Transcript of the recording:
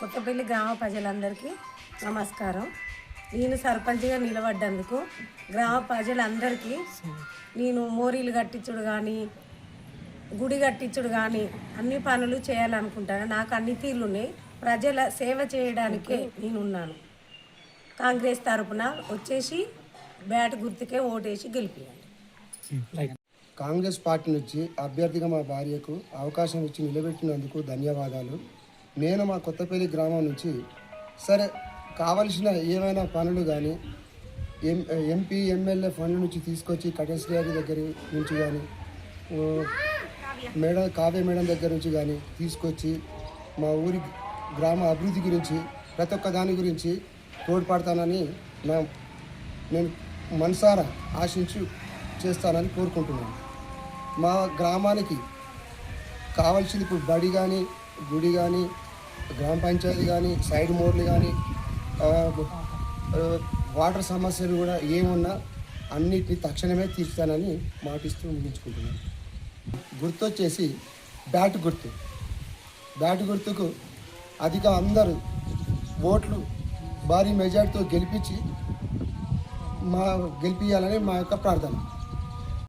కొత్తపల్లి గ్రామ ప్రజలందరికీ నమస్కారం. నేను సర్పంచ్గా నిలబడ్డందుకు గ్రామ ప్రజలందరికీ నేను మోరీలు కట్టించుడు కానీ గుడి కట్టించుడు కానీ అన్ని పనులు చేయాలనుకుంటాను. నాకు అన్ని తీర్లు ఉన్నాయి. ప్రజల సేవ చేయడానికే నేను ఉన్నాను కాంగ్రెస్ తరపున వచ్చేసి బ్యాట్ గుర్తుకే ఓటేసి గెలిపియండి కాంగ్రెస్ పార్టీ నుంచి అభ్యర్థిగా మా భార్యకు అవకాశం ఇచ్చి నిలబెట్టినందుకు ధన్యవాదాలు. నేను మా కొత్తపల్లి గ్రామం నుంచి సరే కావలసిన ఏమైనా పనులు కానీ ఎం ఎంపీ ఎమ్మెల్యే ఫండ్ల నుంచి తీసుకొచ్చి కటేశ్వరి గారి దగ్గర నుంచి కానీ మేడం కావ్య మేడం దగ్గర నుంచి కానీ తీసుకొచ్చి మా ఊరి గ్రామ అభివృద్ధి గురించి ప్రతి ఒక్క దాని గురించి తోడ్పడతానని నా నేను మనసారా ఆశించి చేస్తానని కోరుకుంటున్నాను. మా గ్రామానికి కావాల్సింది ఇప్పుడు బడి కానీ గుడి కానీ గ్రామ పంచాయతీ కానీ సైడ్ మోర్లు కానీ వాటర్ సమస్యలు కూడా ఏమున్నా అన్నిటిని తక్షణమే తీర్చుతానని మాటిస్తూ ముగించుకుంటున్నాను. గుర్తు వచ్చేసి బ్యాట్ గుర్తు. బ్యాట్ గుర్తుకు అధిక అందరూ ఓట్లు భారీ మెజార్టీతో గెలిపించి మా గెలిపించాలని మా యొక్క ప్రార్థన.